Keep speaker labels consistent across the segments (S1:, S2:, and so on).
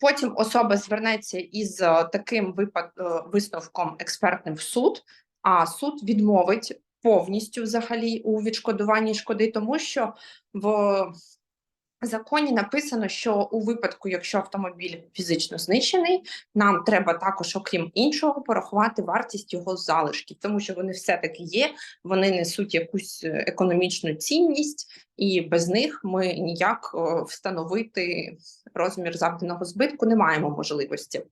S1: Потім особа звернеться із е, таким випад... е, висновком експертним в суд, а суд відмовить повністю взагалі у відшкодуванні шкоди, тому що в законі написано, що у випадку, якщо автомобіль фізично знищений, нам треба також, окрім іншого, порахувати вартість його залишків, тому що вони все-таки є, вони несуть якусь е, економічну цінність, і без них ми ніяк встановити розмір завданого збитку не маємо можливості.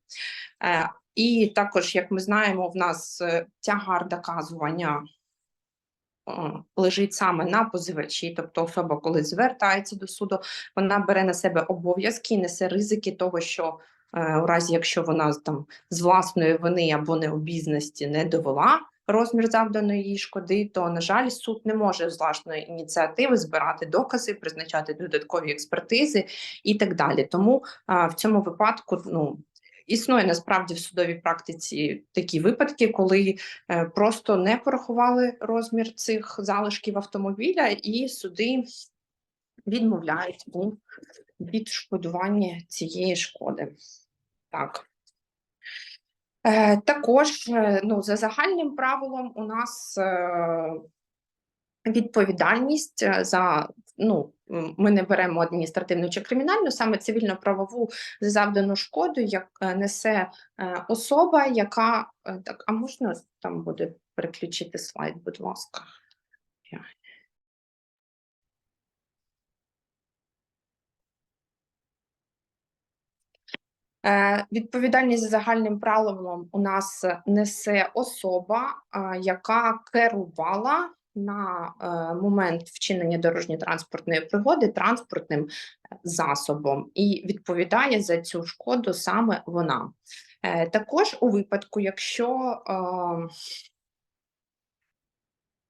S1: Е, І також, як ми знаємо, в нас е, тягар доказування лежить саме на позивачі, тобто особа, коли звертається до суду, вона бере на себе обов'язки і несе ризики того, що е, у разі, якщо вона там з власної вини або необізності не довела розмір завданої їй шкоди, то на жаль, суд не може з власної ініціативи збирати докази, призначати додаткові експертизи і так далі. Тому а, в цьому випадку ну. Існує насправді в судовій практиці такі випадки, коли е, просто не порахували розмір цих залишків автомобіля, і суди відмовляють у відшкодуванні цієї шкоди. Так. Е, також е, ну, за загальним правилом у нас відповідальність е, за ну, ми не беремо адміністративну чи кримінальну, саме цивільно-правову завдану шкоду, як е, несе е, особа, яка так, а можна там буде переключити слайд, будь ласка. Відповідальність за загальним правилом у нас несе особа, яка керувала на е, момент вчинення дорожньо-транспортної пригоди транспортним е, засобом і відповідає за цю шкоду саме вона. Е, Також у випадку, якщо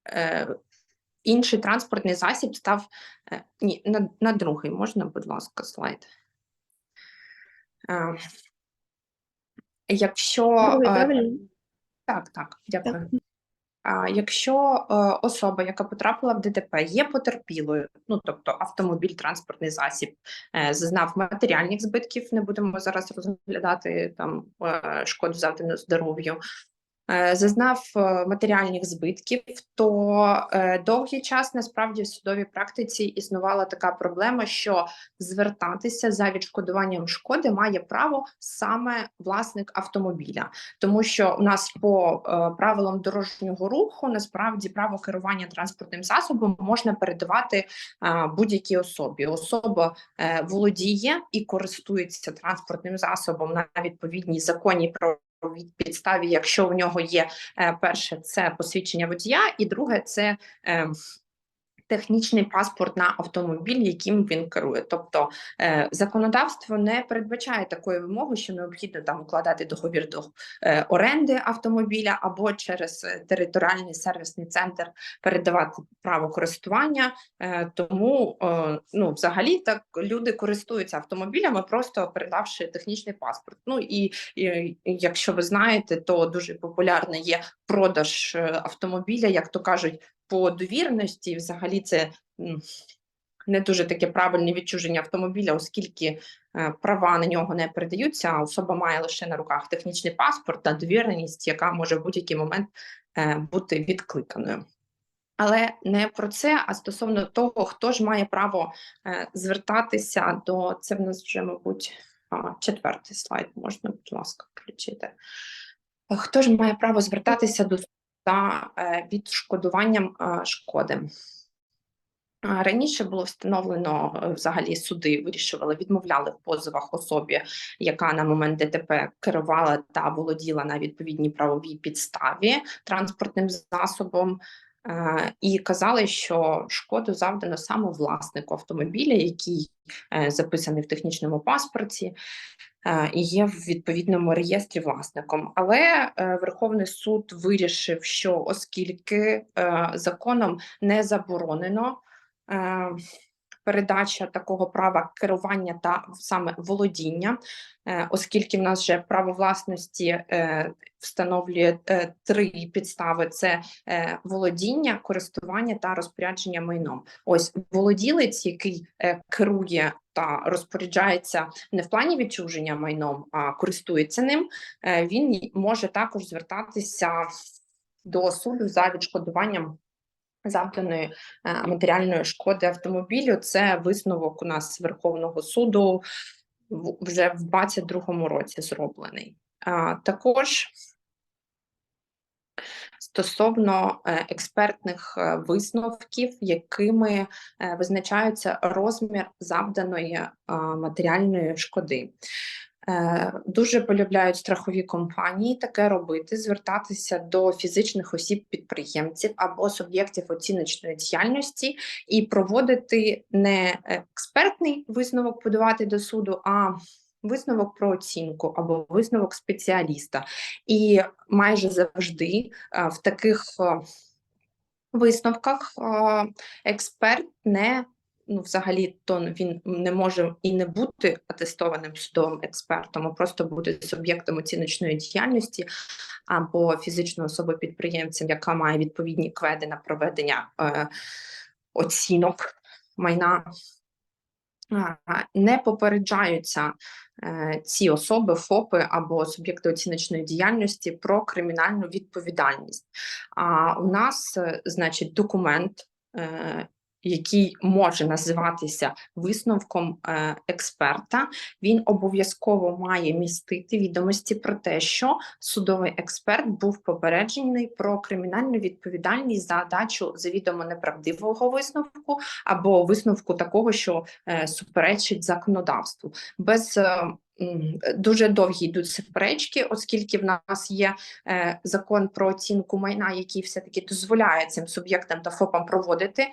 S1: е, е, інший транспортний засіб став е, ні, на, на другий, можна, будь ласка, слайд. Е, Якщо
S2: Другий,
S1: е, так, так, дякую. Якщо е, особа, яка потрапила в ДТП, є потерпілою, ну тобто автомобіль, транспортний засіб, е, зазнав матеріальних збитків, не будемо зараз розглядати там е, шкоду завдану здоров'ю. Е, Зазнав е, матеріальних збитків, то е, довгий час насправді в судовій практиці існувала така проблема, що звертатися за відшкодуванням шкоди має право саме власник автомобіля, тому що у нас по правилам дорожнього руху насправді право керування транспортним засобом можна передавати будь-якій особі. Особа володіє і користується транспортним засобом на відповідній законній правовій підставі, якщо в нього є е, перше це посвідчення водія, і друге це. Технічний паспорт на автомобіль, яким він керує, тобто е, законодавство не передбачає такої вимоги, що необхідно там укладати договір до е, оренди автомобіля або через е, територіальний сервісний центр передавати право користування. Тому ну, взагалі так люди користуються автомобілями, просто передавши технічний паспорт. Ну і, і якщо ви знаєте, то дуже популярний є продаж автомобіля, як то кажуть по довірності, взагалі це не дуже таке правильне відчуження автомобіля, оскільки е, права на нього не передаються, особа має лише на руках технічний паспорт та довіреність, яка може в будь-який момент е, бути відкликаною. Але не про це, а стосовно того, хто ж має право е, звертатися до це в нас вже, мабуть, четвертий слайд, можна, будь ласка, включити. Хто ж має право звертатися до за е, відшкодуванням е, шкоди? Раніше було встановлено е, взагалі суди вирішували, відмовляли в позовах особі, яка на момент ДТП керувала та володіла на відповідній правовій підставі транспортним засобом. е, І казали, що шкоду завдано саме власнику автомобіля, який е, записаний в технічному паспорті е, і є в відповідному реєстрі власником. Але е, Верховний суд вирішив, що оскільки е, законом не заборонено е, передача такого права керування та саме володіння, е, оскільки в нас вже право власності е, встановлює е, три підстави: це володіння, користування та розпорядження майном. Ось володілець, який керує та розпоряджається не в плані відчуження майном, а користується ним. Він може також звертатися до суду за відшкодуванням завданої е, матеріальної шкоди автомобілю. Це висновок у нас Верховного суду вже в 22-му році зроблений. Також стосовно е, експертних е, висновків, якими визначається розмір завданої матеріальної шкоди. Е, Дуже полюбляють страхові компанії таке робити, звертатися до фізичних осіб-підприємців або суб'єктів оціночної діяльності і проводити не експертний висновок подавати до суду, а висновок про оцінку або висновок спеціаліста. І майже завжди е, в таких е, висновках експерт не ну, взагалі то він не може і не бути атестованим судовим експертом, а просто бути суб'єктом оціночної діяльності або фізичною особою підприємцем, яка має відповідні кведи на проведення е, оцінок майна. Не попереджаються е, ці особи, ФОПи або суб'єкти оціночної діяльності про кримінальну відповідальність. А у нас, е, значить, документ, е, який може називатися висновком е, експерта, він обов'язково має містити відомості про те, що судовий експерт був попереджений про кримінальну відповідальність за дачу завідомо неправдивого висновку або висновку такого, що е, суперечить законодавству. Без е, Дуже довгі йдуть суперечки, оскільки в нас є е, закон про оцінку майна, який все-таки дозволяє цим суб'єктам та ФОПам проводити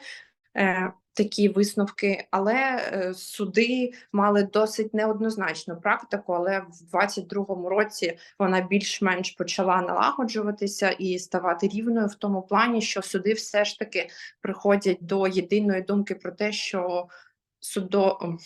S1: такі висновки, але е, суди мали досить неоднозначну практику. Але в 22-му році вона більш-менш почала налагоджуватися і ставати рівною в тому плані, що суди все ж таки приходять до єдиної думки про те, що судо.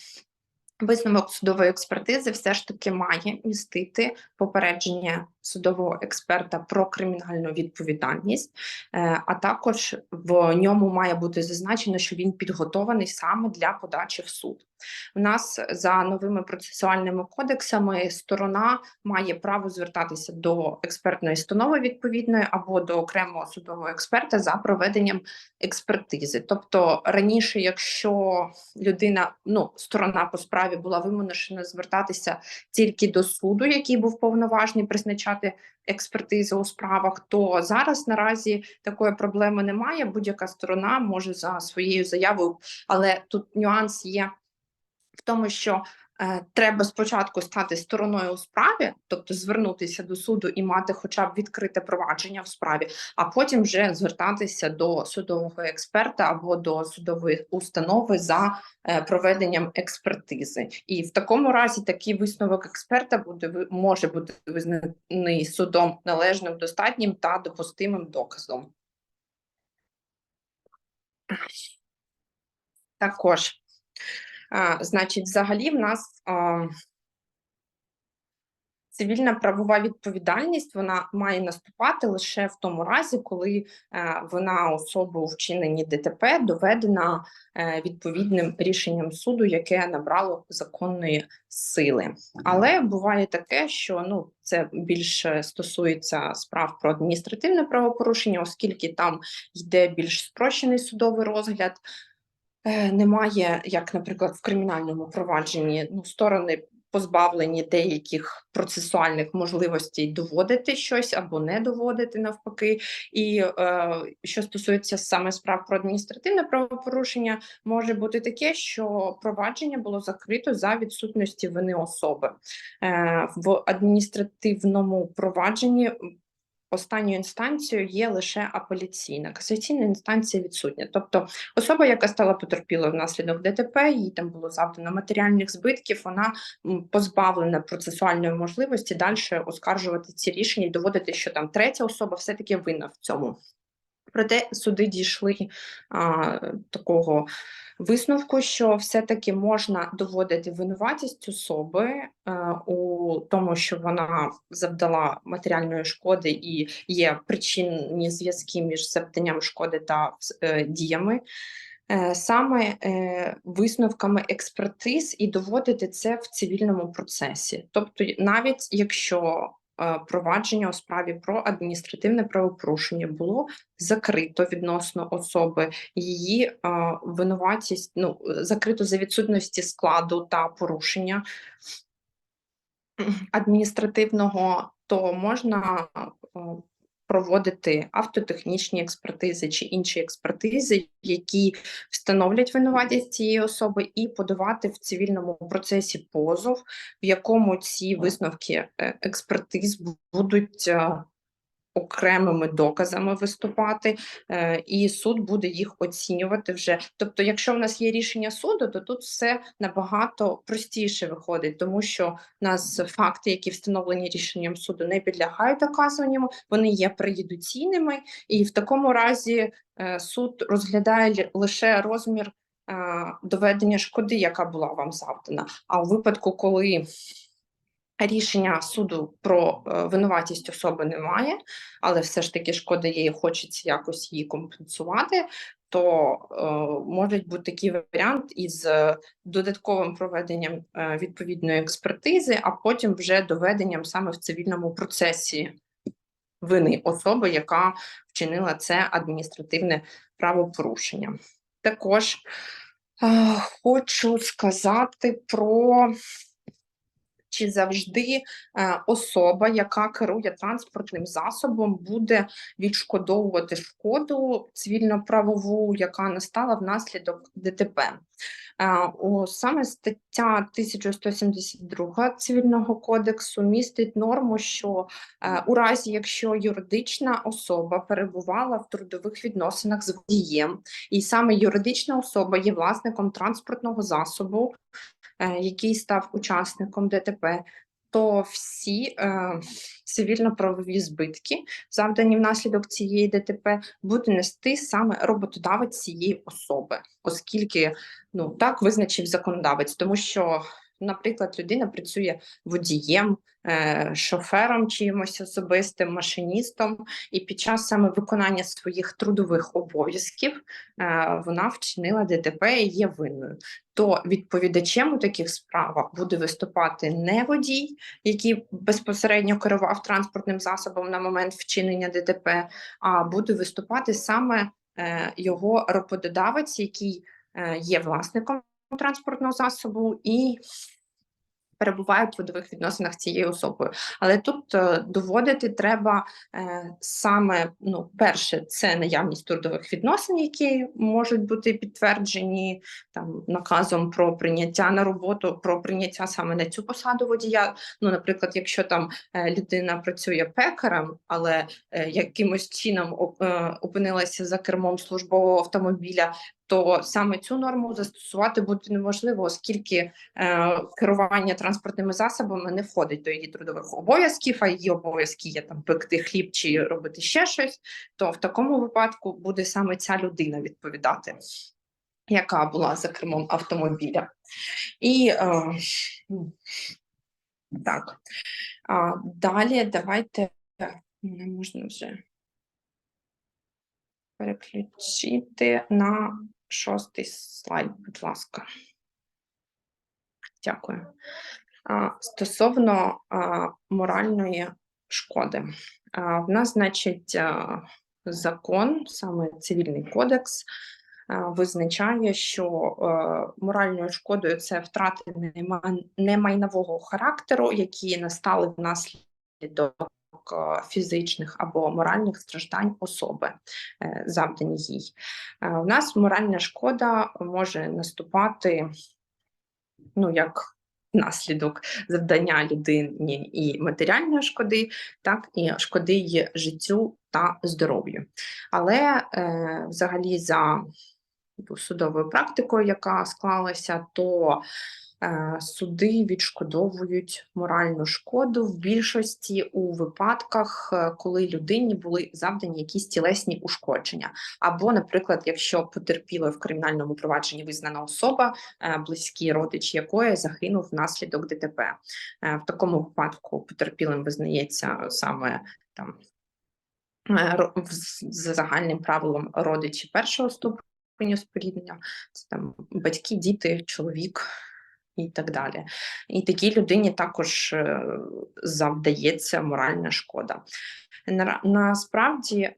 S1: Висновок судової експертизи все ж таки має містити попередження судового експерта про кримінальну відповідальність, е, а також в ньому має бути зазначено, що він підготований саме для подачі в суд. У нас за новими процесуальними кодексами сторона має право звертатися до експертної установи відповідної або до окремого судового експерта за проведенням експертизи. Тобто раніше, якщо людина, ну сторона по справі була вимушена звертатися тільки до суду, який був повноважний призначати експертизи у справах, то зараз наразі такої проблеми немає. Будь-яка сторона може за своєю заявою, але тут нюанс є в тому, що е, треба спочатку стати стороною у справі, тобто звернутися до суду і мати хоча б відкрите провадження в справі, а потім вже звертатися до судового експерта або до судової установи за е, проведенням експертизи. І в такому разі такий висновок експерта буде може бути визнаний судом належним, достатнім та допустимим доказом. Також а, значить, взагалі, в нас а, цивільна правова відповідальність вона має наступати лише в тому разі, коли е, вона особа у вчиненні ДТП доведена е, відповідним рішенням суду, яке набрало законної сили. Але буває таке, що ну це більше стосується справ про адміністративне правопорушення, оскільки там йде більш спрощений судовий розгляд. Е, Немає, як, наприклад, в кримінальному провадженні, ну, сторони позбавлені деяких процесуальних можливостей доводити щось або не доводити навпаки. І е, що стосується саме справ про адміністративне правопорушення, може бути таке, що провадження було закрито за відсутності вини особи. Е, в адміністративному провадженні останньою інстанцією є лише апеляційна, касаційна інстанція відсутня. Тобто особа, яка стала потерпілою внаслідок ДТП, їй там було завдано матеріальних збитків, вона позбавлена процесуальної можливості далі оскаржувати ці рішення і доводити, що там третя особа все-таки винна в цьому. Проте суди дійшли а, такого висновку, що все-таки можна доводити винуватість особи а, у тому, що вона завдала матеріальної шкоди і є причинні зв'язки між завданням шкоди та е, діями. Е, Саме е, висновками експертиз і доводити це в цивільному процесі, тобто, навіть якщо е, провадження у справі про адміністративне правопорушення. Було закрито відносно особи, її винуватість ну закрито за відсутності складу та порушення адміністративного, то можна проводити автотехнічні експертизи чи інші експертизи, які встановлять винуватість цієї особи, і подавати в цивільному процесі позов, в якому ці висновки е, експертиз будуть е, окремими доказами виступати, е, і суд буде їх оцінювати вже. Тобто, якщо в нас є рішення суду, то тут все набагато простіше виходить, тому що в нас факти, які встановлені рішенням суду, не підлягають доказуванню, вони є преюдиційними, і в такому разі е, суд розглядає лише розмір. е, Доведення шкоди, яка була вам завдана. А у випадку, коли рішення суду про е, винуватість особи немає, але все ж таки шкода є хочеться якось її компенсувати, то е, може бути такий варіант із е, додатковим проведенням е, відповідної експертизи, а потім вже доведенням саме в цивільному процесі вини особи, яка вчинила це адміністративне правопорушення. Також е, хочу сказати про чи завжди е, особа, яка керує транспортним засобом, буде відшкодовувати шкоду цивільно-правову, яка настала внаслідок ДТП. Е, саме стаття 1172 цивільного кодексу містить норму, що е, у разі, якщо юридична особа перебувала в трудових відносинах з водієм, і саме юридична особа є власником транспортного засобу, який став учасником ДТП, то всі е, цивільно-правові збитки, завдані внаслідок цієї ДТП, буде нести саме роботодавець цієї особи, оскільки ну так визначив законодавець, тому що. Наприклад, людина працює водієм, е, шофером чимось особистим, машиністом, і під час саме виконання своїх трудових обов'язків е, вона вчинила ДТП і є винною. То відповідачем у таких справах буде виступати не водій, який безпосередньо керував транспортним засобом на момент вчинення ДТП, а буде виступати саме е, його роботодавець, який є власником транспортного засобу і перебуває в трудових відносинах цією особою. Але тут е, доводити треба е, саме ну, перше, це наявність трудових відносин, які можуть бути підтверджені там наказом про прийняття на роботу, про прийняття саме на цю посаду водія. Ну, наприклад, якщо там е, людина працює пекарем, але якимось чином опинилася за кермом службового автомобіля. То саме цю норму застосувати буде неможливо, оскільки е, керування транспортними засобами не входить до її трудових обов'язків, а її обов'язки є там пекти хліб чи робити ще щось, то в такому випадку буде саме ця людина відповідати, яка була за кермом автомобіля. І е, так, а, далі давайте не можна вже переключити на шостий слайд, будь ласка. Дякую. Стосовно моральної шкоди, в нас, значить, закон, саме цивільний кодекс, визначає, що моральною шкодою це втрати нема- немайнового характеру, які настали внаслідок фізичних або моральних страждань особи, е, завдані їй. Е, У нас моральна шкода може наступати ну, як наслідок завдання людині і матеріальної шкоди, так і шкоди її життю та здоров'ю. Але е, взагалі за судовою практикою, яка склалася, то Е, Суди відшкодовують моральну шкоду в більшості у випадках, е, коли людині були завдані якісь тілесні ушкодження, або, наприклад, якщо потерпілою в кримінальному провадженні визнана особа, е, близький родич якої загинув внаслідок ДТП. Е, В такому випадку потерпілим визнається саме там е, за загальним правилом родичі першого ступеню споріднення, це там батьки, діти, чоловік і так далі. І такій людині також е, завдається моральна шкода. Насправді е,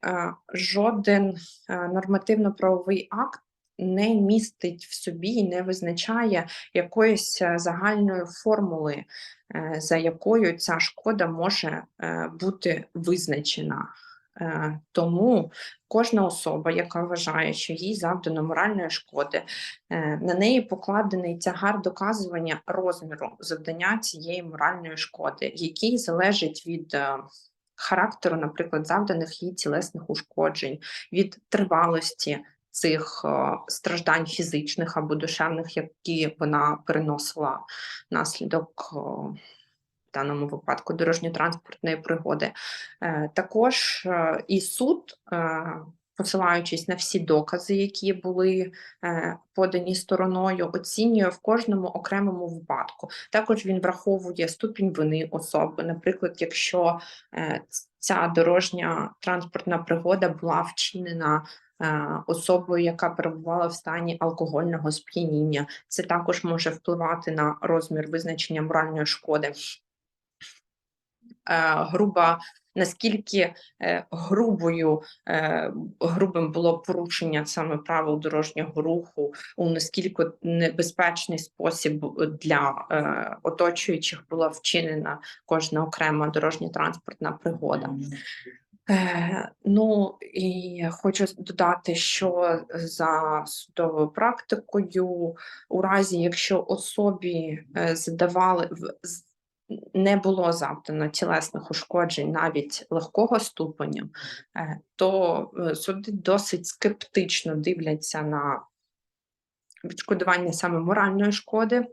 S1: жоден е, нормативно-правовий акт не містить в собі і не визначає якоїсь загальної формули, за якою ця шкода може бути визначена. Е, Тому кожна особа, яка вважає, що їй завдано моральної шкоди, е, на неї покладений тягар доказування розміру завдання цієї моральної шкоди, який залежить від е, характеру, наприклад, завданих їй тілесних ушкоджень, від тривалості цих страждань фізичних або душевних, які вона переносила внаслідок. В даному випадку дорожньо-транспортної пригоди. Е, Також е, і суд, е, посилаючись на всі докази, які були подані стороною, оцінює в кожному окремому випадку. Також він враховує ступінь вини особи. Наприклад, якщо ця дорожня транспортна пригода була вчинена особою, яка перебувала в стані алкогольного сп'яніння, це також може впливати на розмір визначення моральної шкоди. Е, груба, наскільки е, грубою, е, грубим було порушення саме правил дорожнього руху, у наскільки небезпечний спосіб для оточуючих була вчинена кожна окрема дорожньо-транспортна пригода. Ну і хочу додати, що за судовою практикою, у разі якщо особі задавали не було завдано тілесних ушкоджень навіть легкого ступеню, е, то е, суди досить скептично дивляться на відшкодування саме моральної шкоди.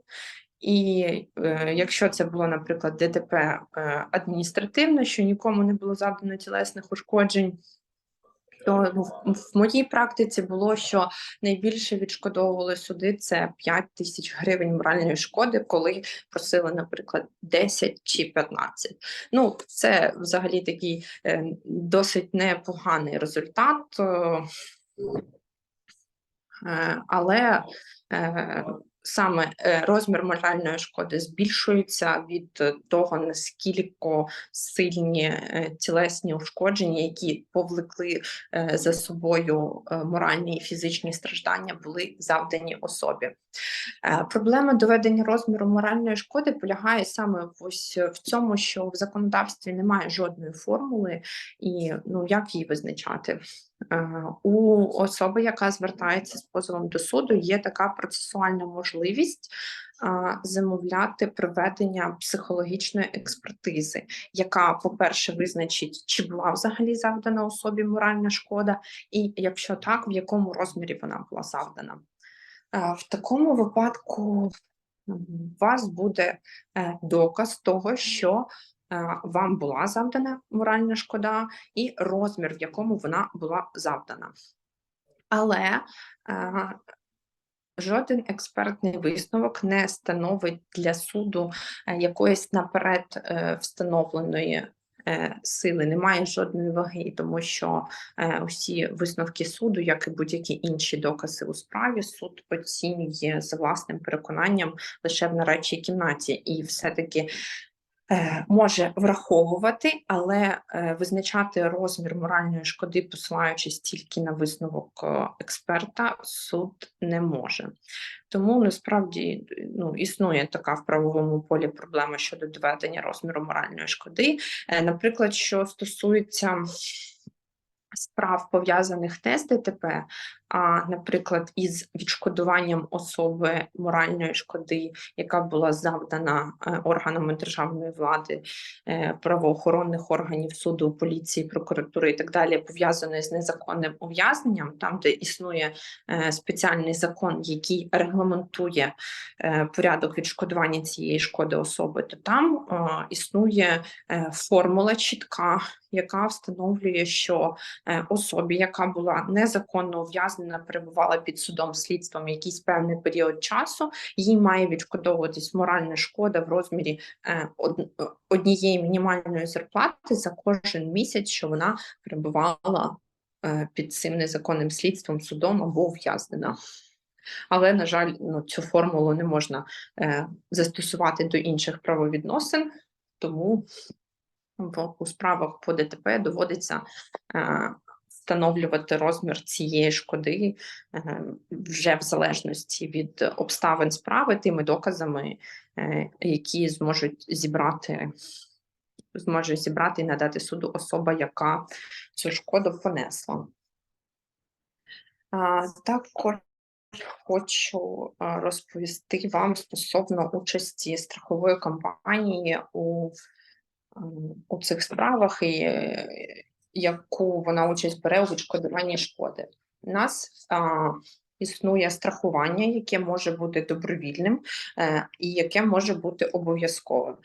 S1: І е, якщо це було, наприклад, ДТП е, адміністративне, що нікому не було завдано тілесних ушкоджень, то ну, в- моїй практиці було, що найбільше відшкодовували суди це 5 тисяч гривень моральної шкоди, коли просили, наприклад, 10 чи 15. Ну, це взагалі такий е, досить непоганий результат. Е, але е, саме е, розмір моральної шкоди збільшується від е, того, наскільки сильні е, тілесні ушкодження, які повлекли за собою моральні і фізичні страждання, були завдані особі. Проблема доведення розміру моральної шкоди полягає саме ось в цьому, що в законодавстві немає жодної формули, і ну як її визначати. Е, У особи, яка звертається з позовом до суду, є така процесуальна можливість замовляти проведення психологічної експертизи, яка, по-перше, визначить, чи була взагалі завдана особі моральна шкода, і якщо так, в якому розмірі вона була завдана. Е, В такому випадку у вас буде е, доказ того, що е, вам була завдана моральна шкода, і розмір, в якому вона була завдана. Але е, жоден експертний висновок не становить для суду е, якоїсь наперед е, встановленої. е, Сили немає жодної ваги, тому що е, усі висновки суду, як і будь-які інші докази у справі, суд оцінює за власним переконанням лише в нарадчій кімнаті, і все-таки е, може враховувати, але е, визначати розмір моральної шкоди, посилаючись тільки на висновок е, експерта, суд не може. Тому насправді ну, існує така в правовому полі проблема щодо доведення розміру моральної шкоди. Е, Наприклад, що стосується справ пов'язаних не з ДТП, а, наприклад, із відшкодуванням особи моральної шкоди, яка була завдана е, органами державної влади, е, правоохоронних органів суду, поліції, прокуратури і так далі, пов'язаної з незаконним ув'язненням, там де існує е, спеціальний закон, який регламентує порядок відшкодування цієї шкоди особи, то там існує формула чітка, яка встановлює, що особі, яка була незаконно ув'язнена, перебувала під судом слідством якийсь певний період часу, їй має відшкодовуватись моральна шкода в розмірі е, од- однієї мінімальної зарплати за кожен місяць, що вона перебувала е, під цим незаконним слідством судом або ув'язнена. Але, на жаль, ну, цю формулу не можна е, застосувати до інших правовідносин, тому в, у справах по ДТП доводиться е, встановлювати розмір цієї шкоди е, вже в залежності від обставин справи тими доказами, е, які зможуть зібрати, зможе зібрати і надати суду особа, яка цю шкоду понесла. Також хочу розповісти вам стосовно участі страхової компанії у, у цих справах і е, яку вона участь бере у відшкодуванні шкоди. У нас а, існує страхування, яке може бути добровільним е, і яке може бути обов'язковим.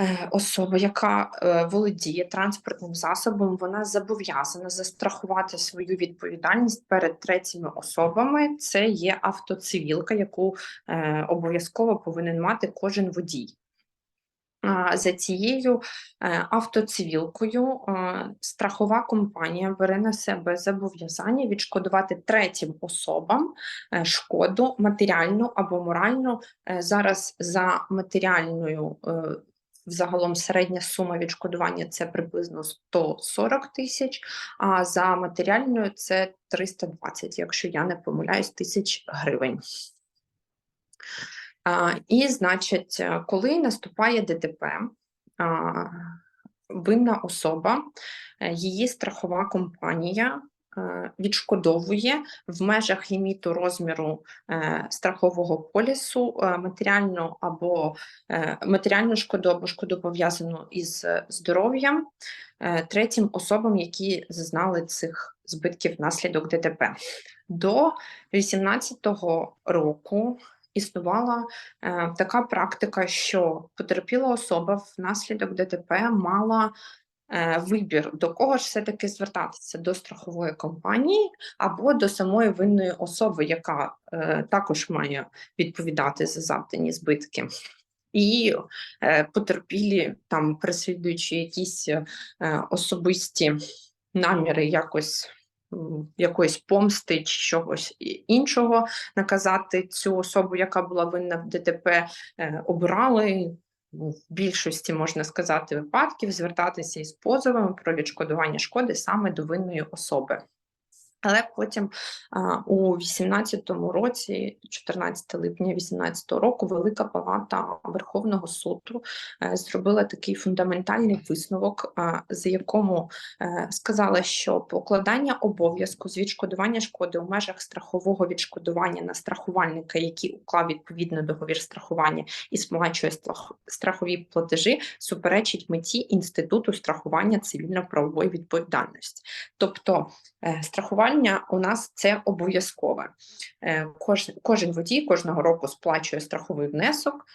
S1: Е, Особа, яка е, володіє транспортним засобом, вона зобов'язана застрахувати свою відповідальність перед третіми особами. Це є автоцивілка, яку е, обов'язково повинен мати кожен водій. За цією е, автоцивілкою е, страхова компанія бере на себе зобов'язання відшкодувати третім особам е, шкоду матеріальну або моральну. Е, Зараз за матеріальною Взагалом середня сума відшкодування це приблизно 140 тисяч, а за матеріальною це 320, якщо я не помиляюсь, тисяч гривень. І, значить, е, коли наступає ДТП, винна особа, е, її страхова компанія е, відшкодовує в межах ліміту розміру страхового полісу матеріальну або матеріальну шкоду або шкоду пов'язану із здоров'ям третім особам, які зазнали цих збитків внаслідок ДТП. До 2018 року існувала е, така практика, що потерпіла особа внаслідок ДТП мала е, вибір, до кого ж все-таки звертатися до страхової компанії або до самої винної особи, яка е, також має відповідати за завдані збитки. І е, потерпілі, там переслідуючи якісь е, особисті наміри якось якоїсь помсти чи чогось іншого наказати цю особу, яка була винна в ДТП, обрали. обирали ну, в більшості, можна сказати, випадків звертатися із позовами про відшкодування шкоди саме до винної особи. Але потім у 18-му році, 14 липня 18-го року, Велика Палата Верховного суду е, зробила такий фундаментальний висновок, за якому е, сказала, що покладання обов'язку з відшкодування шкоди у межах страхового відшкодування на страхувальника, який уклав відповідно договір страхування і сплачує страхові платежі, суперечить меті інституту страхування цивільно-правової відповідальності. Тобто Е, Страхування у нас це обов'язкове. Е, Кожен, водій кожного року сплачує страховий внесок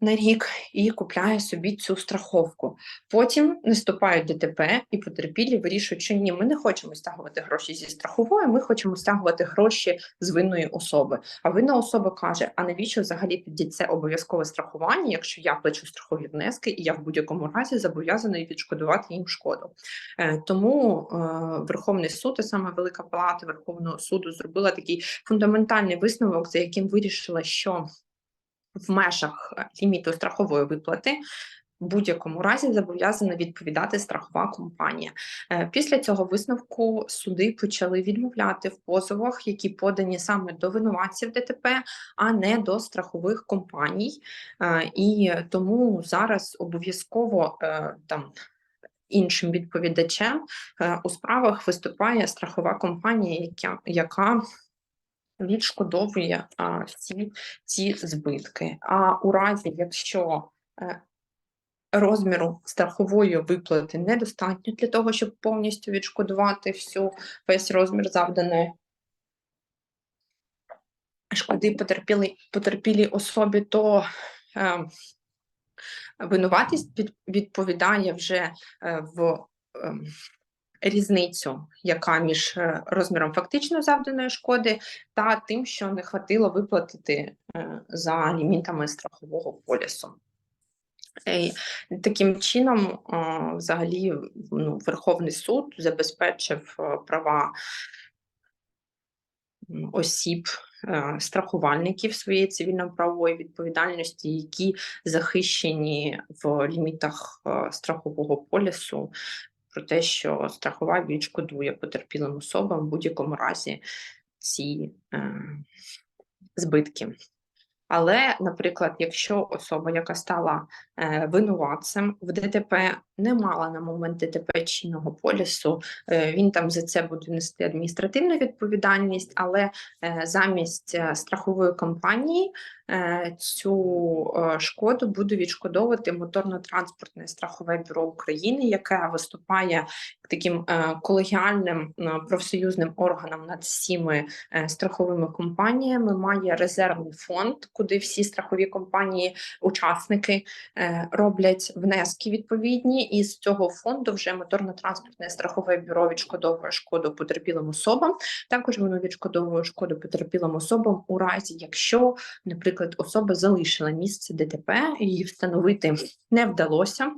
S1: на рік і купляє собі цю страховку. Потім наступають ДТП, і потерпілі вирішують, що ні, ми не хочемо стягувати гроші зі страхової, ми хочемо стягувати гроші з винної особи. А винна особа каже: а навіщо взагалі тоді це обов'язкове страхування, якщо я плачу страхові внески, і я в будь-якому разі зобов'язаний відшкодувати їм шкоду. Е, Тому е, Верховний суд, а саме Велика Палата Верховного суду, зробила такий фундаментальний висновок, за яким вирішила, що в межах е, ліміту страхової виплати. В будь-якому разі зобов'язана відповідати страхова компанія. Е, Після цього висновку суди почали відмовляти в позовах, які подані саме до винуватців ДТП, а не до страхових компаній. Е, І тому зараз обов'язково там іншим відповідачем у справах виступає страхова компанія, яка, яка відшкодовує а, всі ці збитки. А у разі, якщо е, розміру страхової виплати недостатньо для того, щоб повністю відшкодувати всю весь розмір завданої шкоди потерпілій потерпілій особі, то е, винуватість від, відповідає вже е, в е, різницю, яка між е, розміром фактично завданої шкоди та тим, що не хватило виплатити е, за лімітами страхового полісу. Е, Таким чином, взагалі, ну, Верховний суд забезпечив права осіб, страхувальників своєї цивільно-правової відповідальності, які захищені в лімітах страхового полісу, про те, що страхова відшкодує потерпілим особам в будь-якому разі ці е, збитки. Але, наприклад, якщо особа, яка стала е, винуватцем в ДТП, не мала на момент ДТП чинного полісу, е, він там за це буде нести адміністративну відповідальність, але е, замість е, страхової компанії е, цю е, шкоду буде відшкодовувати моторно-транспортне страхове бюро України, яке виступає таким е, колегіальним е, профсоюзним органом над всіми е, страховими компаніями, має резервний фонд, куди всі страхові компанії, учасники е, роблять внески відповідні, і з цього фонду вже моторно-транспортне страхове бюро відшкодовує шкоду потерпілим особам. Також воно відшкодовує шкоду потерпілим особам у разі, якщо, наприклад, особа залишила місце ДТП, її встановити не вдалося.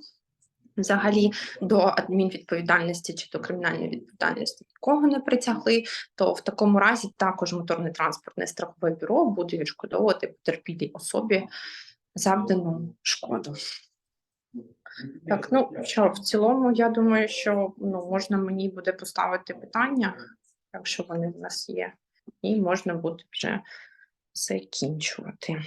S1: Взагалі до адмінвідповідальності чи до кримінальної відповідальності нікого не притягли, то в такому разі також моторне транспортне страхове бюро буде відшкодовувати потерпілій особі завдану шкоду. Так, ну що в цілому, я думаю, що ну можна мені буде поставити питання, якщо вони в нас є, і можна буде вже закінчувати.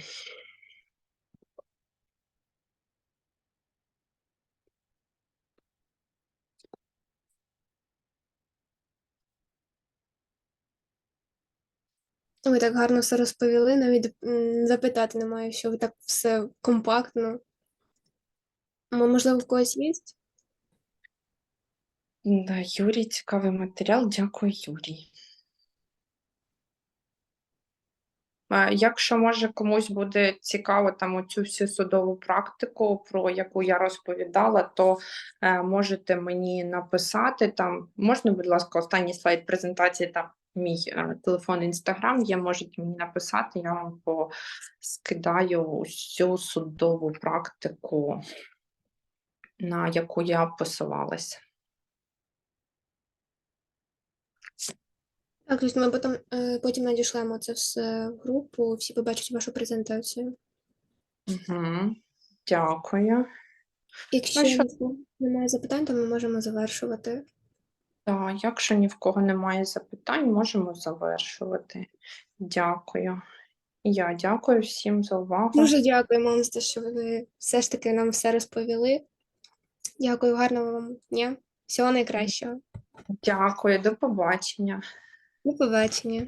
S2: Ви так гарно все розповіли, навіть запитати немає, що ви так все компактно. Можливо, в когось є?
S1: Да, Юрій, цікавий матеріал. Дякую, Юрій. Якщо може комусь буде цікаво там оцю всю судову практику, про яку я розповідала, то е, можете мені написати там. Можна, будь ласка, останній слайд презентації там мій е, телефон інстаграм є. Можете мені написати, я вам скидаю усю судову практику, на яку я посилалася.
S2: Так, тобто ми потім, е, потім надішлемо це все в групу, всі побачать вашу презентацію.
S1: Угу. Дякую.
S2: Якщо
S1: що-
S2: немає запитань, то ми можемо завершувати.
S1: Так, якщо ні в кого немає запитань, можемо завершувати. Дякую. Я дякую всім за увагу.
S2: Дуже дякуємо вам за те, що ви все ж таки нам все розповіли. Дякую, гарного вам дня. Всього найкращого.
S1: Дякую, до побачення.
S2: До побачення.